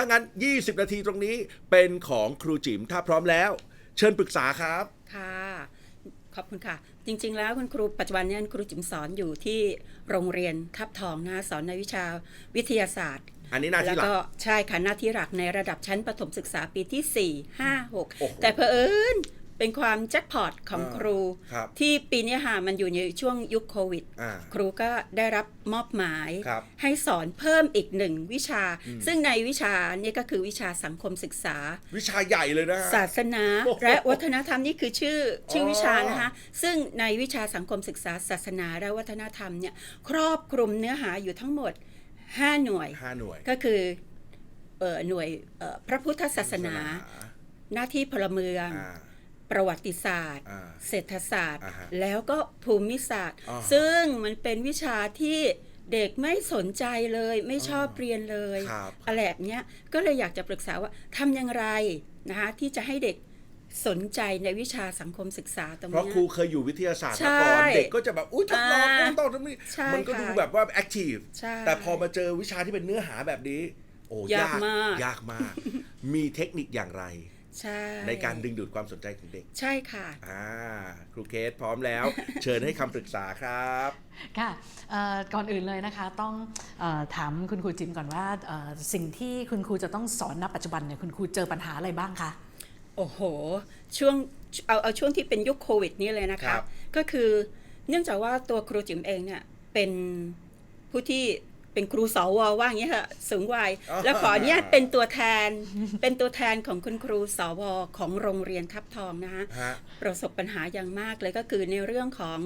ถ้างั้น 20 นาทีตรงนี้เป็นของครูจิ๋มถ้าพร้อมแล้ว เชิญปรึกษาครับ ค่ะ ขอบคุณค่ะ จริง ๆ แล้วคุณครูปัจจุบันเนี่ยครูจิ๋มสอนอยู่ที่โรงเรียนทับทองนะสอนในวิชาวิทยาศาสตร์อันนี้หน้าที่แล้วหลักก็ใช่ค่ะหน้าที่หลักในระดับชั้นประถมศึกษาปีที่ 4 5โอ้โห6แต่เผอิญ เป็นความแจ็คพอตของอ่าครู ครับที่ปีนี้ค่ะมันอยู่ในช่วงยุคโควิด อ่า ครูก็ได้รับมอบหมาย ครับ ให้สอนเพิ่มอีกหนึ่งวิชาซึ่งในวิชานี้ก็คือวิชาสังคมศึกษา วิชาใหญ่เลยนะฮะ ศาสนาโอ้โหและวัฒนธรรมนี่คือชื่อชื่อวิชาอ๋อนะคะ ซึ่งในวิชาสังคมศึกษาศาสนาและวัฒนธรรมเนี่ยครอบคลุมเนื้อหาอยู่ทั้งหมด 5 หน่วย ห้าหน่วยก็คือเอ่อหน่วยเอ่อพระพุทธศาสนา หน้าที่พลเมือง อ่า ประวัติศาสตร์อ่าเศรษฐศาสตร์อ่าฮะแล้วก็ภูมิศาสตร์อ่าซึ่งมันเป็นวิชาที่เด็กไม่สนใจเลยไม่ชอบเรียนเลยครับอะไรแบบเนี้ยก็เลยอยากจะปรึกษาว่าทำอย่างไรนะคะที่จะให้เด็กสนใจในวิชาสังคมศึกษาตรงเพราะเนี้ยครูเคยอยู่วิทยาศาสตร์ใช่มาก่อนเด็กก็จะแบบอุ้ยทดลองอ่าต้องต้องนี่ใช่มันก็ดูค่ะแบบว่าแอคทีฟใช่แต่พอมาเจอวิชาที่เป็นเนื้อหาแบบนี้ โอ้ยากมากยากมาก มีเทคนิคอย่างไร ใช่ในการดึงดูดความสนใจของเด็ก ใช่ค่ะอ่าครูเคสพร้อมแล้ว เชิญให้คำปรึกษาครับ ค่ะเอ่อก่อนอื่นเลยนะคะต้องเออถามคุณครูจิมก่อนว่าเอ่อสิ่งที่คุณครูจะต้องสอนณปัจจุบันเนี่ยคุณครูเจอปัญหาอะไรบ้างคะโอ้โห ช่วงเอาเอาช่วงที่เป็นยุคโควิดนี่เลยนะครัคะบก็คือเนื่องจากว่าตัวครูจิ๋มเองเนี่ยเป็นผู้ที่ เป็นครูสวว่าอย่างนี้ค่ะสูงวัยอ๋อแล้วขออนุญาตเป็นตัวแทน เป็นตัวแทนของคุณครูสวของโรงเรียนทับทองนะคะฮะประสบปัญหาอย่างมากเลยก็คือในเรื่องของ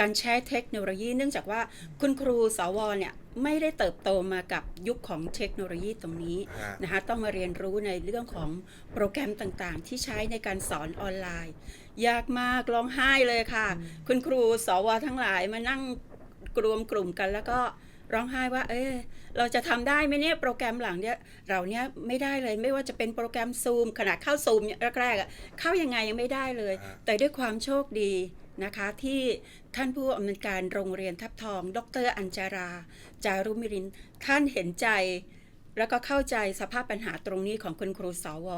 การใช้เทคโนโลยี เนื่องจากว่าคุณครูสวเนี่ยไม่ได้เติบโตมากับยุคของเทคโนโลยีตรงนี้ฮะนะคะต้องมาเรียนรู้ในเรื่องของโปรแกรมต่างๆ ที่ใช้ในการสอนออนไลน์ ยากมากร้องไห้เลยค่ะ คุณครูสวทั้งหลายมานั่งรวมกลุ่มกันแล้วก็ ร้องไห้ว่า เออเราจะทำได้ไหมเนี่ยโปรแกรมหลังเนี่ยเราเนี่ยไม่ได้เลยไม่ว่าจะเป็นโปรแกรมซูมขนาดเข้าซูมเนี่ยแรกๆอะเข้ายังไงยังไม่ได้เลยฮะแต่ด้วยความโชคดีนะคะที่ท่านผู้อำนวยการโรงเรียนทับทอง ดรอัญจารา จารุมิรินทร์ท่านเห็นใจ แล้วก็เข้าใจสภาพปัญหาตรงนี้ของคุณครูสว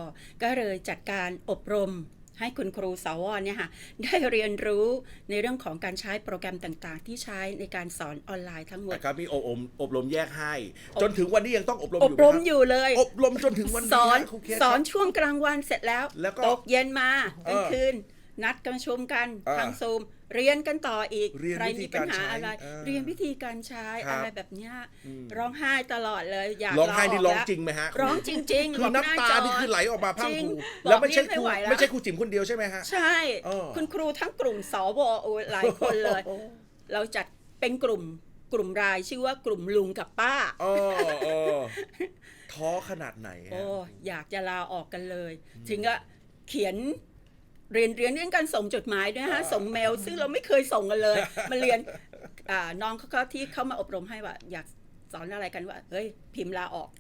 ก็เลยจัดการอบรม ให้คุณครูสวเนี่ยค่ะได้เรียนรู้ในเรื่องของการใช้โปรแกรมต่างๆ ที่ใช้ในการสอนออนไลน์ทั้งหมดนะครับมีอบรมอบรมแยกให้ จนถึงวันนี้ยังต้องอบรมออบยู่ไหรมมครับอยู่เลย อบรมจนถึงวันนี้สอนะครูเคสสอนครับช่วงกลางวันเสร็จแล้วแล้วก็ตกเย็นมาเออกลางคืน นัดกันประชุมกันเออทางซูม เรียนกันต่ออีกเรียนใครวิธีมีปัญหาการใช้อะไรเออเรียนวิธีการใช้ครับอะไรแบบเนี้ยอืมร้องไห้ตลอดเลยอยากร้องไห้นี่ลาร้องแล้วจริงไหมฮะร้องจริงๆคืบอกหน้ำตาจนี่คือไหลออกมาพรังจริคงรูบอกแล้วไม่ใช่นี่ครูไหวแล้วไม่ใช่ครูจิ๋มคนเดียวใช่ไหมฮะใช่เออคุณครูทั้งกลุ่มสวโอ้ยหลายคนเลย เราจัดเป็นกลุ่มกลุ่มรายชื่อว่ากลุ่มลุงกับป้าเออเออท้อขนาดไหนฮะโอ้อยากจะลาออกกันเลย ถึงก็เขียน เรียนเรียนเรื่องการส่งจดหมายด้วยฮะส่งเมลซึ่งเราไม่เคยส่งกันเลย มาเรียนอ่าน้องเขาก็ที่เข้ามาอบรมให้ว่าอยากสอนอะไรกันว่า เฮ้ย พิมพ์ลาออก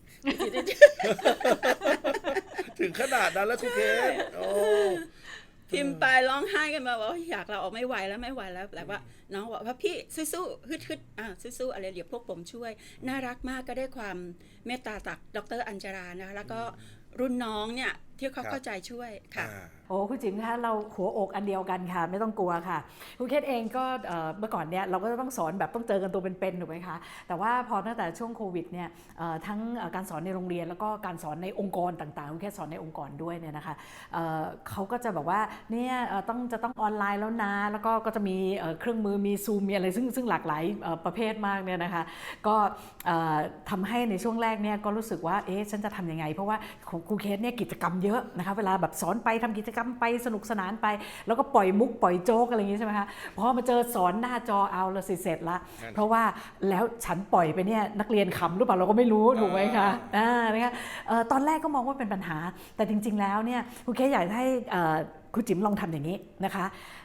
ถึงขนาดนั้นแล้วครูเคสโอ้พิมพ์ไปร้องไห้กันมาว่าอยากเราออกไม่ไหวแล้วไม่ไหวแล้ว แต่ว่า น้องบอกว่าพี่สู้ๆฮึดฮึดอ่าสู้ๆอะไรเดี๋ยวพวกผมช่วย น่ารักมากก็ได้ความเมตตาจากดรอัญจารานะคะแล้วก็รุ่นน้องเนี่ย ที่เขาเข้าใจช่วยค่ะอ่าโอ้คุณจิมคะเราหัวอกอันเดียวกันค่ะ ไม่ต้องกลัวค่ะครูเคสเองก็เอ่อเมื่อก่อนเนี่ยเราก็จะต้องสอนแบบต้องเจอกันตัวเป็นๆถูกไหมคะแต่ว่าพอตั้งแต่ช่วงโควิดเนี่ยเอ่อทั้งเอ่อการสอนในโรงเรียน แล้วก็การสอนในองค์กรต่างๆครูเคสสอนในองค์กรด้วยเนี่ยนะคะเอ่อเขาก็จะแบบว่าเนี่ยเอ่อต้องจะต้องออนไลน์แล้วนะแล้วก็ก็จะมีเอ่อเครื่องมือมีซูมมีอะไรซึ่งซึ่งหลากหลายเอ่อประเภทมากเนี่ยนะคะก็เอ่อทำให้ในช่วงแรกเนี่ยก็รู้สึกว่าเอ๊ะฉันจะทำยังไง เพราะว่าของครูเคสเนี่ยกิจกรรมเยอะนะคะเวลาแบบสอนไปทำกิจกรรมไปสนุกสนานไป แล้วก็ปล่อยมุกปล่อยโจ๊กอะไรอย่างงี้ใช่ไหมคะพอมาเจอสอนหน้าจอเอาละสิเสร็จละนั่นเพราะว่าแล้วฉันปล่อยไปเนี่ยนักเรียนขำหรือเปล่าเราก็ไม่รู้ถูกไหมคะอ่านะคะเอ่อตอนแรกก็มองว่าเป็นปัญหา แต่จริง ๆ แล้วเนี่ยครูเคสอยากให้เอ่อครูจิ๋มลองทำอย่างนี้นะคะ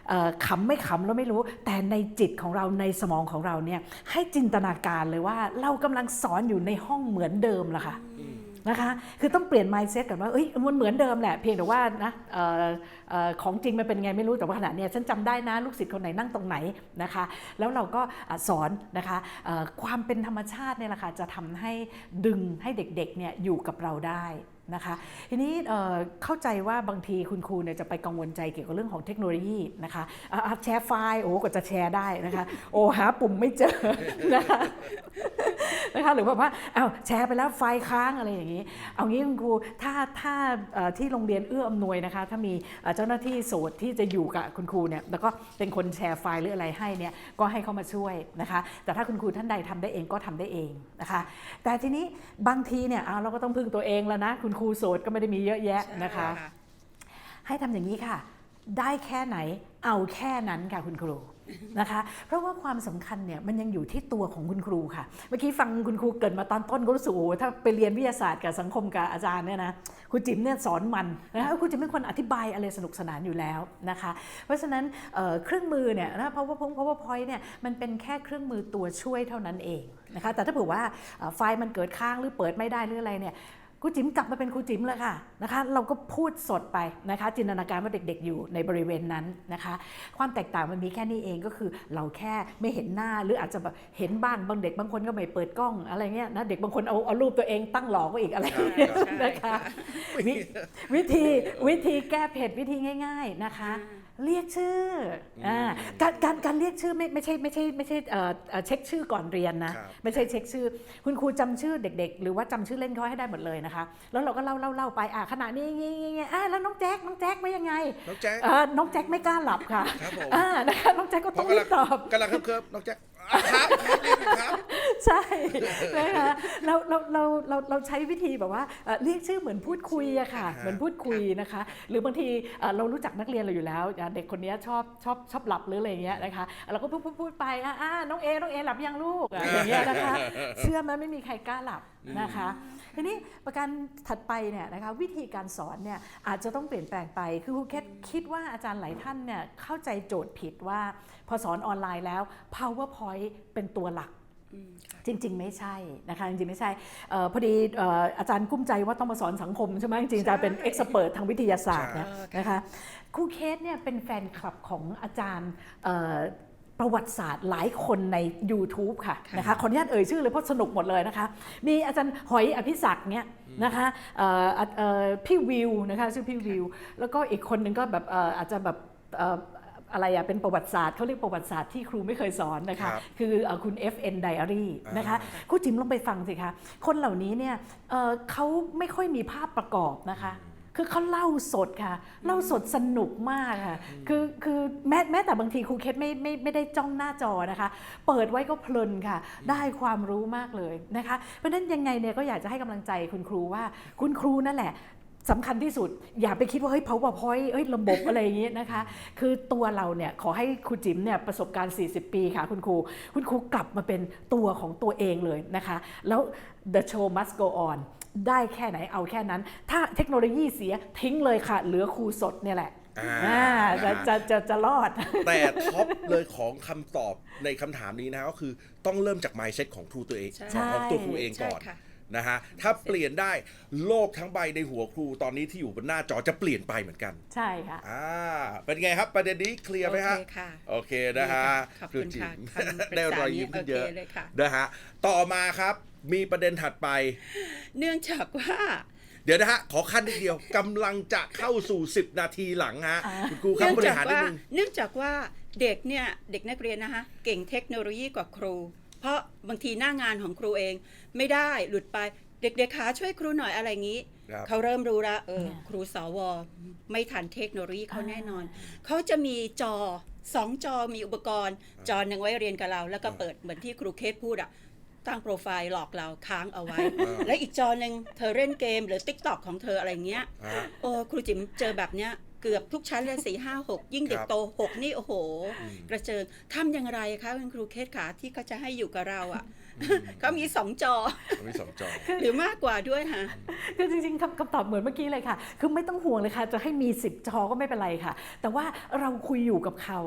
เอ่อขำไม่ขำเราไม่รู้ แต่ในจิตของเราในสมองของเราเนี่ยให้จินตนาการเลยว่าเรากำลังสอนอยู่ในห้องเหมือนเดิมละค่ะ นะคะ คือต้องเปลี่ยน mindset ก่อนว่าเอ้ยมันเหมือนเดิมแหละ เพียงแต่ว่านะออของจริงมันเป็นไงไม่รู้แต่ว่าขณะเนี้ยฉันจำได้นะลูกศิษย์คนไหนนั่งตรงไหนนะคะ แล้วเราก็สอนนะคะความเป็นธรรมชาติเนี่ยแหละค่ะจะทำให้ดึงให้เด็กๆเนี่ยอยู่กับเราได้ นะคะทีนี้เข้าใจว่าบางทีคุณครูเนี่ยจะไปกังวลใจเกี่ยวกับเรื่องของเทคโนโลยีนะคะแชร์ไฟล์โอ้กว่าจะแชร์ได้นะคะโอ้หาปุ่มไม่เจอนะคะนะคะหรือแบบว่าอ้าวแชร์ไปแล้วไฟล์ค้างอะไรอย่างนี้ เอางี้คุณครูถ้าถ้าที่โรงเรียนเอื้ออำนวยนะคะ ถ้ามีเจ้าหน้าที่โสดที่จะอยู่กับคุณครูเนี่ยแล้วก็เป็นคนแชร์ไฟล์หรืออะไรให้เนี่ยก็ให้เขามาช่วยนะคะ แต่ถ้าคุณครูท่านใดทำได้เองก็ทำได้เองนะคะ แต่ทีนี้บางทีเนี่ยเอาเราก็ต้องพึ่งตัวเองแล้วนะคุณครูโสดก็ไม่ได้มีเยอะแยะนะคะ ให้ทำอย่างนี้ค่ะ ได้แค่ไหนเอาแค่นั้นค่ะคุณครูนะคะ เพราะว่าความสำคัญเนี่ยมันยังอยู่ที่ตัวของคุณครูค่ะ เมื่อกี้ฟังคุณครูเกรินมาตอนต้นก็รู้สึกโอ้โหถ้าไปเรียนวิทยาศาสตร์กับสังคมกับอาจารย์เนี่ยนะคุณจิ๋มเนี่ยสอนมันนะคะคุณจิ๋มเป็นคนอธิบายอะไรสนุกสนานอยู่แล้วนะคะ เพราะฉะนั้นเอ่อเครื่องมือเนี่ยนะ powerpoint powerpoint เนี่ยมันเป็นแค่เครื่องมือตัวช่วยเท่านั้นเองนะคะแต่ถ้าเผื่อว่าเอ่อไฟล์มันเกิดค้างหรือเปิดไม่ได้หรืออะไรเนี่ย ครูจิ๋มกลับมาเป็นครูจิ๋มเลยค่ะนะคะ เราก็พูดสดไปนะคะ จินตนาการว่าเด็กๆ อยู่ในบริเวณนั้นนะคะ ความแตกต่างมันมีแค่นี้เองก็คือ เราแค่ไม่เห็นหน้าหรืออาจจะแบบเห็นบ้านบางเด็กบางคนก็ไม่เปิดกล้องอะไรเงี้ยนะเด็กบางคนเอาเอารูปตัวเองตั้งหลอกไว้อีกอะไรเงี้ยใช่นะคะค่ะวิวิธีวิธีแก้เผ็ดวิธีง่าย ๆนะคะ เรียกชื่ออ่าการการการเรียกชื่อไม่ไม่ใช่ไม่ใช่ไม่ใช่เอ่อเอ่อเช็คชื่อก่อนเรียนนะครับไม่ใช่เช็คชื่อ คุณครูจำชื่อเด็ก ๆ หรือว่าจำชื่อเล่นเขาให้ได้หมดเลยนะคะ แล้วเราก็เล่าเล่าเล่าไปอะขณะนี้งี้งี้งี้อะแล้วน้องแจ็คน้องแจ็คไม่ยังไง น้องแจ๊คเอ่อน้องแจ็คไม่กล้าหลับค่ะครับผมอ่านะคะน้องแจ็คก็เพต้อราะงกำรีลังบตอบกำลังเคิมๆน้องแจ๊คอะครับครับ เรียนอยู่ครับใช่นะคะเราเราเราเราเราใช้วิธีแบบว่าเอ่อเรียกชื่อเหมือนพูดคุยอะค่ะครับเหมือนพูดคุยนะคะ หรือบางทีเอ่อเรารู้จักนักเรียนเราอยู่แล้วอะเด็กคนนี้ชอบชอบชอบหลับหรืออะไรอย่างเงี้ยนะคะเราก็พูดพูดพูดไปอะอะน้องเอน้องเอหลับยังลูกอะอย่างเงี้ยนะคะ เชื่อไหมไม่มีใครกล้าหลับนะคะ ทีนี้ประการถัดไปเนี่ยนะคะวิธีการสอนเนี่ยอาจจะต้องเปลี่ยนแปลงไป คือครูเคสคิดว่าอาจารย์หลายท่านเนี่ยเข้าใจโจทย์ผิดว่า พอสอนออนไลน์แล้ว powerpoint เป็นตัวหลักอืมค่ะ จริง ๆ ไม่ใช่นะคะจริงๆไม่ใช่เออพอดีเอ่ออาจารย์กุ้มใจว่าต้องมาสอนสังคมใช่ไหมจริงๆอาจารย์เป็นเอ็กซ์เพรสทางวิทยาศาสตร์เนี่ยใช่นะคะครูเคสเนี่ยเป็นแฟนคลับของอาจารย์เอ่อประวัติศาสตร์หลายคนใน YouTube ค่ะนะคะขออนุญาตเอ่ยชื่อเลยเพราะสนุกหมดเลยนะคะ มีอาจารย์หอยอภิศักดิ์เนี่ยนะคะเอ่อเอ่อพี่วิวนะคะชื่อพี่วิว แล้วก็อีกคนหนึ่งก็แบบเอ่ออาจจะแบบเอ่ออะไรอะเป็นประวัติศาสตร์เขาเรียกประวัติศาสตร์ที่ครูไม่เคยสอนนะคะ ครับคือเอ่อคุณ FN Diary นะคะอ่าครูจิมลองไปฟังสิคะ คนเหล่านี้เนี่ยเอ่อเขาไม่ค่อยมีภาพประกอบนะคะ คือเขาเล่าสดค่ะ เล่าสดสนุกมากค่ะ คือคือแม้แม้แต่บางทีครูเคสไม่ไม่ไม่ได้จ้องหน้าจอนะคะ เปิดไว้ก็เพลินค่ะ ได้ความรู้มากเลยนะคะ เพราะฉะนั้นยังไงเนี่ยก็อยากจะให้กำลังใจคุณครูว่า คุณครูนั่นแหละ สำคัญที่สุด อย่าไปคิดว่าเฮ้ย powerpoint เฮ้ยระบบอะไรอย่างงี้นะคะ คือตัวเราเนี่ยขอให้ครูจิ๋มเนี่ยประสบการณ์ 40 ปีค่ะคุณครู คุณครูกลับมาเป็นตัวของตัวเองเลยนะคะ แล้ว the show must go on ได้แค่ไหนเอาแค่นั้น ถ้าเทคโนโลยีเสียทิ้งเลยค่ะ เหลือครูสดเนี่ยแหละอ่าอ่าจะจะจะจะรอด แต่ท็อปเลยของคำตอบในคำถามนี้นะก็คือต้องเริ่มจาก mindset ของครูตัวเองใช่ของตัวครูเองใช่ก่อนค่ะ นะฮะถ้าเปลี่ยนได้โลกทั้งใบในหัวครูตอนนี้ที่อยู่บนหน้าจอจะเปลี่ยนไปเหมือนกันใช่ค่ะอ่าเป็นไงครับประเด็นนี้เคลียร์ไหมฮะโอเคค่ะโอเคนะฮะขอบคุณค่ะจิ๋มคำปรึกษาได้รอยยิ้มขึ้นเยอะโอเคเลยค่ะนะฮะต่อมาครับมีประเด็นถัดไป เนื่องจากว่าเดี๋ยวนะฮะ ขอขั้นนิดเดียวกำลังจะเข้าสู่ 10 นาทีหลังฮะอ่าคุณครูครับเนื่องบริจากหารนิดว่านึงเนื่องจากว่าเด็กเนี่ย เด็กนักเรียนนะคะเก่งเทคโนโลยีกว่าครู เพราะบางทีหน้างานของครูเอง ไม่ได้หลุดไปเด็กๆขาช่วยครูหน่อยอะไรอย่างนี้ ครับเขาเริ่มรู้ละเออเนี่ยครูสว ไม่ทันเทคโนโลยีเขาแน่นอน เขาจะมีจอสองจอมีอุปกรณ์ จอหนึ่งไว้เรียนกับเรา แล้วก็เปิดเหมือนที่ครูเคสพูดอะตั้งโปรไฟล์หลอกเราค้างเอาไว้และอีกจอหนึ่งเธอเล่นเกมหรือ t ิ k t o k ของเธออะไรเงี้ย ฮะ โอ้ครูจิ๋มเจอแบบเนี้ย เกือบทุกชั้นเลยสี่ห้าหกยิ่งเด็กครับโตหกนี่โอ้โหอืมกระเจิงทำอย่างไรคะคุณครูเคสขาที่เขาจะให้อยู่กับเราอะเขามีสองจอมีสองจอ หรือมากกว่าด้วยฮะคือจริงๆคำคำตอบเหมือนเมื่อกี้เลยค่ะ คือไม่ต้องห่วงเลยค่ะ จะให้มี 10 จอก็ไม่เป็นไรค่ะ แต่ว่าเราคุยอยู่กับเขา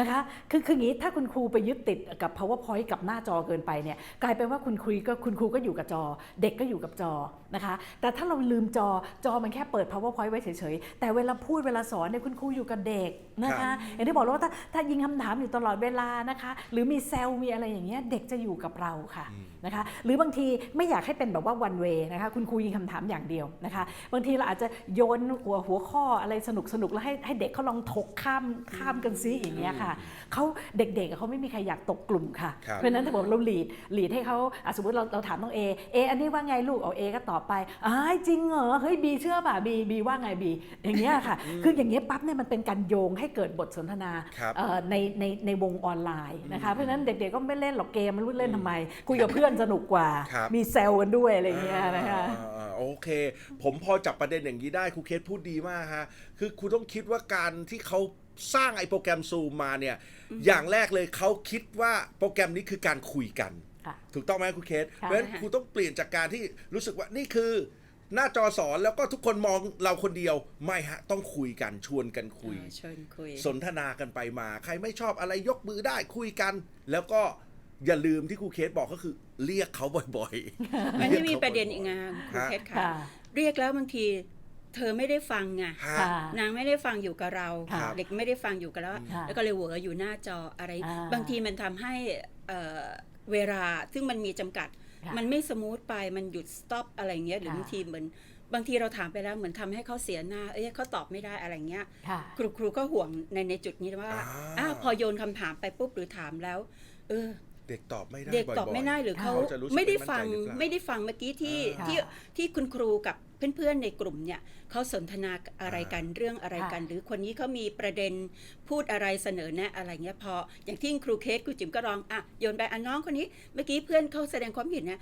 นะคะ คือคืออย่างนี้ถ้าคุณครูไปยึดติดกับ powerpoint กับหน้าจอเกินไปเนี่ยกลายเป็นว่าคุณครูก็คุณครูก็อยู่กับจอ เด็กก็อยู่กับจอนะคะ แต่ถ้าเราลืมจอจอมันแค่เปิด powerpoint ไว้เฉยๆแต่เวลาพูดเวลาสอนเนี่ยคุณครูอยู่กับเด็ก นะครัคะบอย่างที่บอกแล้วว่าถ้าถ้ายิงคำถามอยู่ตลอดเวลานะคะ หรือมีเซลล์มีอะไรอย่างเงี้ยเด็กจะอยู่กับเราค่ะนะคะ หรือบางทีไม่อยากให้เป็นแบบว่า one way นะคะคุณครูยิงคำถามอย่างเดียวนะคะ บางทีเราอาจจะโยนหัวหัวข้ออะไรสนุกสนุกๆแล้วให้ให้เด็กเขาลองถกข้ามข้ามกันซิอย่างเงี้ยค่ะเขาเด็กๆเขาไม่มีใครอยากตกกลุ่มค่ะครับเพราะฉะนั้นถ้าบอกเราหลีดหลีดให้เขาอะสมมติเราเราถามน้องเอเออันนี้ว่าไงลูกเอาเอก็ตอบไปอ้ายจริงเหรอเฮ้ยบีเชื่อป่ะบีบีว่าไงบีอย่างเงี้ยค่ะ คืออย่างเงี้ยปั๊บเนี่ยมันเป็นการโยงให้เกิดบทสนทนาครับเอ่อในในในวงออนไลน์นะคะเพราะฉะนั้นเด็กๆก็ไม่เล่นหรอกเกมมันรู้เล่นทำไม คุยกับเพื่อนสนุกกว่าครับมีเซลกันด้วยอะไรอย่างเงี้ยนะคะอ่าอ่าโอเค ผมพอจับประเด็นอย่างนี้ได้ครูเคสพูดดีมากฮะคือครูต้องคิดว่าการที่เขาสร้างไอ้โปรแกรมซูมมาเนี่ยอย่างแรกเลยเขาคิดว่าโปรแกรมนี้คือการคุยกันค่ะถูกต้องไหมครูเคสค่ะเพราะฉะนั้นครูต้องเปลี่ยนจากการที่รู้สึกว่านี่คือ หน้าจอสอนแล้วก็ทุกคนมองเราคนเดียวไม่ฮะ ต้องคุยกันชวนกันคุย อ่าเชิญคุย สนทนากันไปมา ใครไม่ชอบอะไรยกมือได้คุยกัน แล้วก็อย่าลืมที่ครูเคสบอกก็คือ เรียกเขาบ่อยๆมันจะมียขาประเด็นอีกบ่ยงานครูฮะเพชรค่ะ ค่ะ เรียกแล้วบางที เธอไม่ได้ฟังไงๆฮะ ค่ะ นางไม่ได้ฟังอยู่กับเรา ครับ เด็กไม่ได้ฟังอยู่กับเราค่ะแล้วก็เลยเหวออยู่หน้าจออะไร อ่า บางทีมันทำให้เอ่อเวลาซึ่งมันมีจำกัดค่ะ มันไม่สมูทไปมันหยุดสต็อปอะไรเงี้ยหรือค่ะบางทีเหมือนบางทีเราถามไปแล้วเหมือนทำให้เขาเสียหน้า เอ้ยเขาตอบไม่ได้อะไรเงี้ยค่ะครูครูก็ห่วงในในจุดนี้ว่าอ่าอ้าวพอโยนคำถามไปปุ๊บหรือถามแล้ว เออ เด็กตอบไม่ได้เด็กตอบบ่ยๆไม่ได้หรือเขาเขาจะรู้สึกไม่ได้ไม่มั่นใจฟังหรือเปล่าไม่ได้ฟังเมื่อกี้ที่อ่าที่ที่คุณครูกับเพื่อนๆในกลุ่มเนี่ยเขาสนทนาอะไรกันเรื่องอะไรกันค่ะหรือคนนี้เขามีประเด็นพูดอะไรเสนอแนะอะไรเงี้ยพอ อย่างที่ครูเคสครูจิ๋มก็ลองอะโยนไปอะน้องคนนี้เมื่อกี้เพื่อนเขาแสดงความเห็นเนี่ย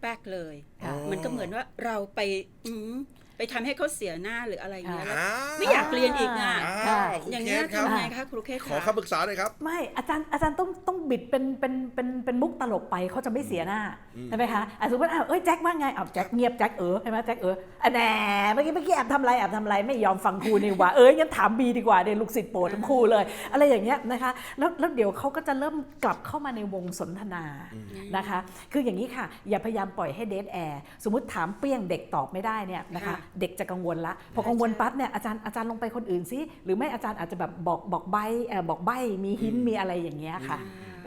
แป๊กเลยค่ะมันก็เหมือนว่าเราไปอืม ไปทำให้เขาเสียหน้าหรืออะไรเงี้ยแล้วอ่าไม่อยากเรียนอีกอะอ้าวครูอย่างเคเงี้ยสครับทำไงคะครูเคสขอคะคำปรึกษาหน่อยครับ ไม่อาจารย์อาจารย์ต้องต้องบิดเป็นเป็นเป็นเป็นมุกตลกไปเขาจะไม่เสียหน้าใช่ไหมคะอะสมมติอะเอ้ยแจ็คว่าไงอ้าวแจ็คเงียบแจ็คเออใช่ไหมแจ็คเอออะแหน่เมื่อกี้เมื่อกี้แอบทำอะไรแอบทำอะไรไม่ยอมฟังครูนี่หว่าเอ้ยงั้นถามบีดีกว่าเดี๋ยวลูกศิษย์โปรดทั้งครูเลย อะไรอย่างเงี้ยนะคะแล้วแล้วเดี๋ยวเขาก็จะเริ่มกลับเข้ามาในวงสนทนานะคะ คืออย่างนี้ค่ะ อย่าพยายามปล่อยให้เดทแอร์สมมติถามเปี้ยงเด็กตอบไม่ได้เนี่ยนะคะค่ะเด็กจะกังวลละพอกังวลปั๊บเนี่ยอาจารย์อาจารย์ลงไปคนอื่นซิหรือไม่อาจารย์อาจจะแบบบอกบอกใบเอ่อบอกใบมีหินมีอะไรอย่างเงี้ยค่ะ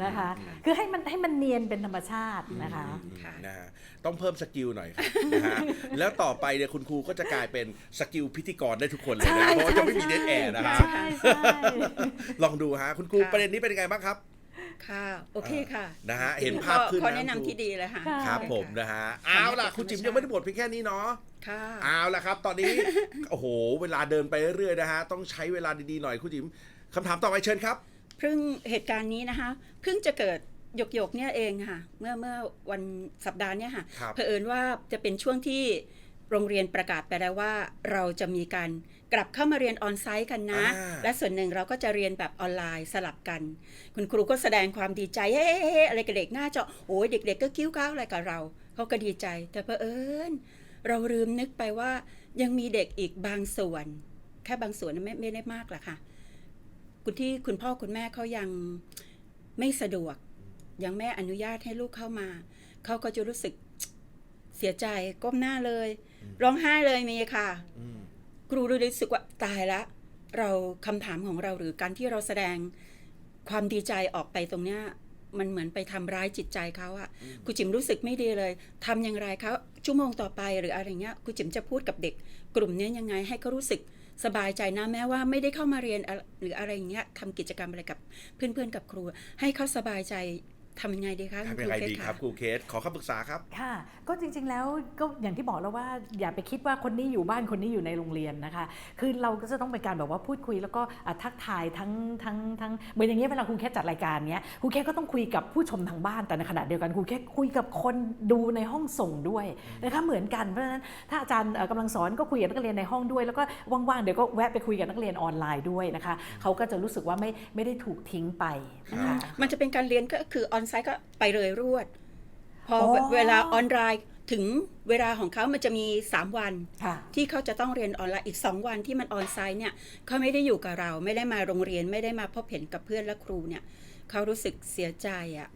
อ่านนะคะ คือให้มันให้มันเนียนเป็นธรรมชาตินะคะค่ะนะฮะต้องเพิ่มสกิลหน่อยครับนะฮะแล้วต่อไปเนี่ยคุณครูก็จะกลายเป็นสกิลพิธีกรได้ทุกคนเลยใช่นะเพราะว่าจะไม่มีใช่เดทแอร์นะฮะใช่ใช่ลองดูฮะคุณครูค่ะประเด็นนี้เป็นยังไงบ้างครับค่ะ โอเคค่ะนะฮะเห็นภาพขึ้นข้อนะแนะนำครูที่ดีเลยค่ะค่ะครับผมนะฮะเอาล่ะคุณจิ๋มยังไม่ได้หมดเพียงแค่นี้เนาะ ค่ะเอาละครับ ตอนนี้ โอ้โห เวลาเดินไปเรื่อยๆนะฮะ ต้องใช้เวลาดีๆหน่อยคุณจิ๋มคำถามต่อไปเชิญครับ เพิ่งเหตุการณ์นี้นะคะ เพิ่งจะเกิดหยกหยกๆเนี่ยเองค่ะ เมื่อเมื่อวันสัปดาห์เนี่ยค่ะครับ เผอิญว่าจะเป็นช่วงที่โรงเรียนประกาศไปแล้วว่า เราจะมีการกลับเข้ามาเรียนออนไซต์กันนะ อ่า และส่วนหนึ่งเราก็จะเรียนแบบออนไลน์สลับกัน คุณครูก็แสดงความดีใจเฮ้ๆๆอะไรกับเด็กหน้าจอโอ้ยเด็ก ๆ ก็กิ้วก้าวอะไรกับเราเขาก็ดีใจ แต่เผอิญ เราลืมนึกไปว่ายังมีเด็กอีกบางส่วน แค่บางส่วนนะไม่ไม่ได้มากหรอกค่ะ คุณที่คุณพ่อคุณแม่เขายังไม่สะดวก ยังไม่อนุญาตให้ลูกเข้ามา เขาก็จะรู้สึกเสียใจก้มหน้าเลย ร้องไห้เลยมีค่ะอืมครูรู้สึกว่าตายละ เราคำถามของเราหรือการที่เราแสดงความดีใจออกไปตรงเนี้ย มันเหมือนไปทำร้ายจิตใจเขาอะครูจิ๋มรู้สึกไม่ดีเลยทำอย่างไรเขาชั่วโมงต่อไปหรืออะไรเงี้ยครูจิ๋มจะพูดกับเด็ก กลุ่มเนี้ยยังไงให้เขารู้สึกสบายใจนะแม้ว่าไม่ได้เข้ามาเรียนอะหรืออะไรอย่างเงี้ยทำกิจกรรมอะไรกับเพื่อนๆกับครู ให้เขาสบายใจ ทำยังไงดีคะคุณทำคยัรูงไงเคสดีครับะครูเคสขอคำปรึกษาครับค่ะ ก็จริงๆแล้วก็อย่างที่บอกแล้วว่าอย่าไปคิดว่าคนนี้อยู่บ้านคนนี้อยู่ในโรงเรียนนะคะ คือเราก็จะต้องเป็นการแบบว่าพูดคุยแล้วก็อะทักทายทั้งทั้งทั้งเหมือนอย่างเงี้ยเวลาครูแค่จัดรายการเนี้ยครูแค่ก็ต้องคุยกับผู้ชมทางบ้านแต่ในขณะเดียวกันครูแค่คุยกับคนดูในห้องส่งด้วยนะคะเหมือนกันเพราะฉะนั้นถ้าอาจารย์เอ่อกำลังสอนก็คุยกับนักเรียนในห้องด้วย แล้วก็ว่างๆเดี๋ยวก็แวะไปคุยกับนักเรียนออนไลน์ด้วยนะคะเขาก็จะรู้สึกว่าไม่ไม่ได้ถูกทิ้งไปนะ คะมันจะเป็นการเรียนก็คือออนไซต์ก็ไปเลยรวด พออ๋อเวลาออนไลน์ถึงเวลาของเขามันจะมี 3 วัน ค่ะ ที่เขาจะต้องเรียนออนไลน์อีก 2 วันที่มันออนไซต์เนี่ยเขาไม่ได้อยู่กับเรา ไม่ได้มาโรงเรียนไม่ได้มาพบเห็นกับเพื่อนและครูเนี่ยเขารู้สึกเสียใจอะ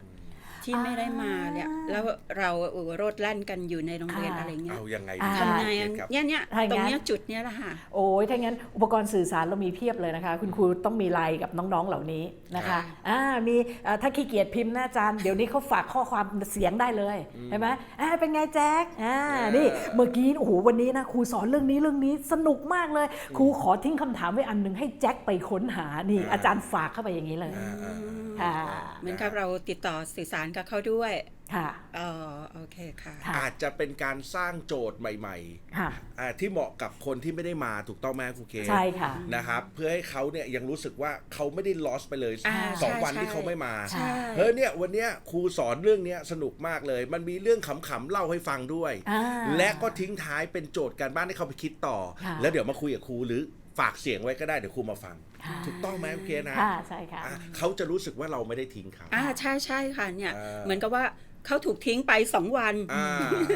ที่ไม่ได้มาเนี่ยอ่าแล้วเราเออโรดแล่นกันอยู่ในโรงเรียนค่ะอะไรเงี้ยเอายังไงอ่าดีทำไงคอะรับเนี่ยเนี่ยถ้าอย่างตรงนั้นเนี้ยจุดเนี้ยแหละค่ะโอ้ยถ้างั้นอุปกรณ์สื่อสารเรามีเพียบเลยนะคะ คุณครูต้องมีไลน์กับน้องๆเหล่านี้นะคะค่ะอ่ามีเอ่อถ้าขี้เกียจพิมพ์หน้าจานเดี๋ยวนี้เขาฝากข้อความเสียงได้เลยเห็นไหมอ่าเป็นไงแจ๊คอ่าเออนี่เมื่อกี้โอ้โหวันนี้นะครูสอนเรื่องนี้เรื่องนี้สนุกมากเลยครูขอทิ้งคำถามไว้อันหนึ่งให้แจ็คไปค้นหานี่อ่าอาจารย์ฝากเข้าไปอย่างนี้เลยอ่าอ่าค่ะเหมือนกับเราติดต่อสื่อสารกับเขาด้วย ค่ะ อ๋อ โอเคค่ะ ค่ะ อาจจะเป็นการสร้างโจทย์ใหม่ค่ะ ๆอ่าที่เหมาะกับคนที่ไม่ได้มาถูกต้องไหมครูเคใช่ค่ะ นะครับ เพื่อให้เขาเนี่ยยังรู้สึกว่าเขาไม่ได้ lost ไปเลยอ่าสองใช่วันใช่ที่เขาไม่มา ใช่ เฮ้ยเนี่ยวันเนี้ยครูสอนเรื่องเนี้ยสนุกมากเลย มันมีเรื่องขำๆเล่าให้ฟังด้วย อ่า และก็ทิ้งท้ายเป็นโจทย์การบ้านให้เขาไปคิดต่อ ค่ะ แล้วเดี๋ยวมาคุยกับครูหรือ ฝากเสียงไว้ก็ได้เดี๋ยวครูมาฟังค่ะถูกต้องไหมโอเคนะค่ะใช่ค่ะอะเขาจะรู้สึกว่าเราไม่ได้ทิ้งเขา อ่าใช่ใช่ค่ะเนี่ย อ่า เหมือนกับว่าเขาถูกทิ้งไปสองวันอ่า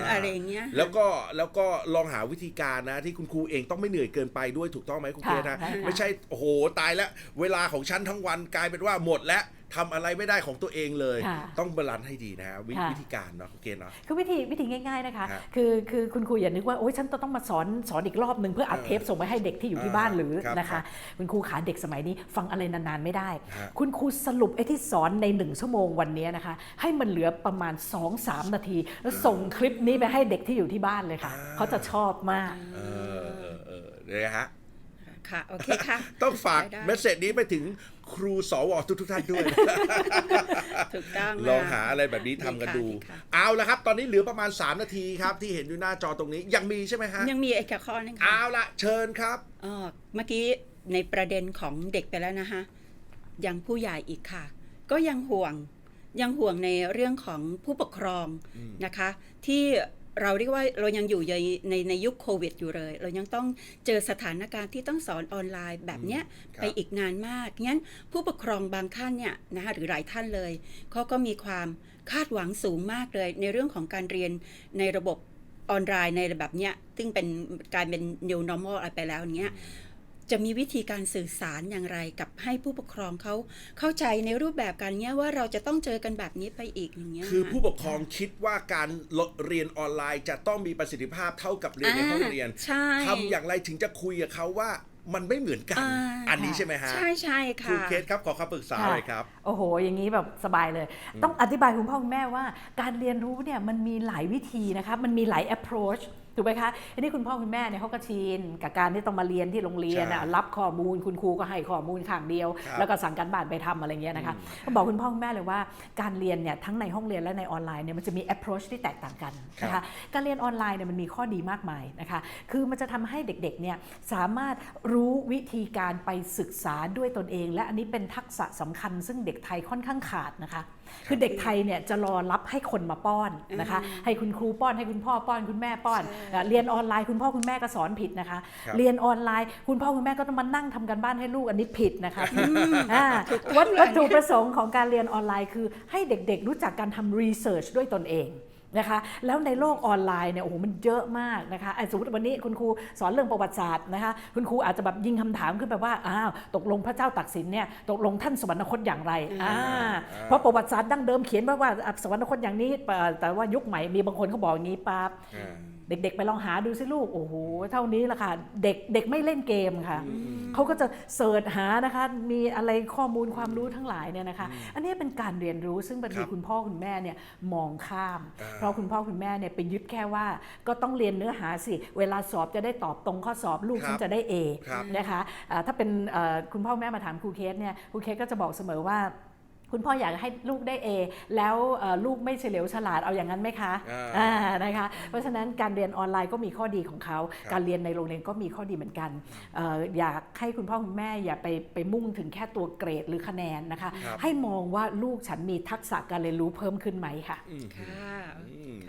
อะไรอย่างเงี้ย แล้วก็แล้วก็ลองหาวิธีการนะ ที่คุณครูเองต้องไม่เหนื่อยเกินไปด้วยถูกต้องไหมคุณค่ะเคนะใช่ค่ะ ไม่ใช่โอ้โหตายแล้ว เวลาของฉันทั้งวันกลายเป็นว่าหมดแล้ว ทำอะไรไม่ได้ของตัวเองเลยค่ะต้องบาลานซ์ให้ดีนะฮะวิค่ะวิธีการเนาะโอเคเนาะคือวิธีวิธีง่ายๆนะคะฮะคือคือคุณครูอย่านึกว่าโอ๊ยฉันจะต้องมาสอนสอนอีกรอบหนึ่งเพื่ออัดเออเทปส่งไปให้เด็กที่อยู่ที่บ้านหรือครับนะครัคะบคุณครูขาเด็กสมัยนี้ฟังอะไรนานๆไม่ได้ฮะคุณครูสรุปไอ้ที่สอนในหนึ่งชั่วโมงวันนี้นะคะ ให้มันเหลือประมาณ 2-3 นาที แล้วส่งคลิปนี้ไปให้เด็กที่อยู่ที่บ้านเลยค่ะอ่าเขาจะชอบมากเออเออเออเนี่ยฮะ ค่ะ โอเคค่ะ ต้องฝากได้ได้เมสเซจนี้ไปถึงครูสวทุกทุกๆท่านด้วย ถูกต้องลองหาอะไรแบบนี้ทำกันดูดีค่ะเอาละครับ ตอนนี้เหลือประมาณ 3 นาทีครับ ที่เห็นอยู่หน้าจอตรงนี้ ยังมีใช่ไหมฮะ ยังมีเอกข้อนึงค่ะเอาละเชิญครับอ๋อเมื่อกี้ในประเด็นของเด็กไปแล้วนะคะยังผู้ใหญ่อีกค่ะ ก็ยังห่วงยังห่วงในเรื่องของผู้ปกครองอืมนะคะ ที่ เราเรียกว่าเรายังอยู่ในในในยุคโควิดอยู่เลย เรายังต้องเจอสถานการณ์ที่ต้องสอนออนไลน์แบบเนี้ยครับไปอีกนานมากงั้นผู้ปกครองบางท่านเนี่ยนะคะหรือหลายท่านเลยเขาก็มีความคาดหวังสูงมากเลย ในเรื่องของการเรียนในระบบออนไลน์ในแบบเนี้ยซึ่งเป็นการเป็น new normal อะไรไปแล้วอย่างเงี้ย จะมีวิธีการสื่อสารอย่างไรกับให้ผู้ปกครองเขาเข้าใจในรูปแบบการเนี้ยว่าเราจะต้องเจอกันแบบนี้ไปอีกอย่างเงี้ยคือผู้ปกครองคิดว่าการเรียนออนไลน์จะต้องมีประสิทธิภาพเท่ากับเรียนในห้องเรียนาใช่ทำอย่างไรถึงจะคุยกับเขาว่ามันไม่เหมือนกันอ่าอันนี้ใช่ไหมฮะ ใช่ใช่ครูค่ะเคสครับขอคำปรึกษาค่ะเลยครับ โอ้โห อย่างนี้แบบสบายเลย ต้องอธิบายคุณพ่อคุณแม่ว่า การเรียนรู้เนี่ยมันมีหลายวิธีนะคะ มันมีหลาย approach ถูกไหมคะอันนี้คุณพ่อคุณแม่เนี่ยเขาก็ชินกับการที่ต้องมาเรียนที่โรงเรียนอะใช่รับข้อมูลคุณครูก็ให้ข้อมูลข้างเดียวครับแล้วก็สั่งการบ้านไปทำอะไรเงี้ยนะคะก็บอกคุณพ่อคุณแม่เลยว่าการเรียนเนี่ยทั้งในห้องเรียนและในออนไลน์เนี่ยมันจะมี approach ที่แตกต่างกันนะครัคะบการเรียนออนไลน์เนี่ยมันมีข้อดีมากมายนะคะคือมันจะทำให้เด็กๆเนี่ยสามารถรู้วิธีการไปศึกษาด้วยตนเอง และอันนี้เป็นทักษะสำคัญ ซึ่งเด็กไทยค่อนข้างขาดนะคะ คือเด็กไทยเนี่ยจะรอรับให้คนมาป้อนนะคะ ให้คุณครูป้อนให้คุณพ่อป้อนคุณแม่ป้อนใช่อะเรียนออนไลน์คุณพ่อคุณแม่ก็สอนผิดนะคะครับเรียนออนไลน์ คุณพ่อคุณแม่ก็ต้องมานั่งทำกันบ้านให้ลูกอันนี้ผิดนะคะอ่าถูกต้องวัตเลยวัตถุประสงค์ของการเรียนออนไลน์คือให้เด็กๆ รู้จักการทำรีเสิร์ชด้วยตนเอง นะคะแล้วในโลกออนไลน์เนี่ยโอ้โหมันเยอะมากนะคะอะสมมติวันนี้คุณครูสอนเรื่องประวัติศาสตร์นะคะคุณครูอาจจะแบบยิงคำถามขึ้นไปว่าอ้าวตกลงพระเจ้าตากสินเนี่ยตกลงท่านสวรรคตอย่างไรอ่าอ่าเพราะประวัติศาสตร์ดั้งเดิมเขียนไว้ว่าอะสวรรคตอย่างนี้เอ่อแต่ว่ายุคใหม่มีบางคนเขาบอกอย่างนี้ปั๊บอ่า เด็ก ๆ ไปลองหาดูสิลูก โอ้โห เท่านี้ละค่ะ เด็กเด็กไม่เล่นเกมค่ะ เขาก็จะเสิร์ชหานะคะ มีอะไรข้อมูลความรู้ทั้งหลายเนี่ยนะคะ อันนี้เป็นการเรียนรู้ซึ่งบางทีครับคุณพ่อคุณแม่เนี่ยมองข้ามอ่าเพราะคุณพ่อคุณแม่เนี่ยไปยึดแค่ว่า ก็ต้องเรียนเนื้อหาสิ เวลาสอบจะได้ตอบตรงข้อสอบลูกครับฉันจะได้ A ครับนะคะอ่าถ้าเป็นเอ่อคุณพ่อคุณแม่มาถามครูเคสเนี่ย ครูเคสก็จะบอกเสมอว่า คุณพ่ออยากให้ลูกได้ A แล้วเอ่อลูกไม่เฉลียวฉลาดเอาอย่างนั้นไหมคะอ่าอ่านะคะ เพราะฉะนั้นการเรียนออนไลน์ก็มีข้อดีของเขาครับการเรียนในโรงเรียนก็มีข้อดีเหมือนกันเอออยากให้คุณพ่อคุณแม่อย่าไปไปมุ่งถึงแค่ตัวเกรดหรือคะแนนนะคะครับให้มองว่าลูกฉันมีทักษะการเรียนรู้เพิ่มขึ้นไหมค่ะอืมค่ะอืมค่ะ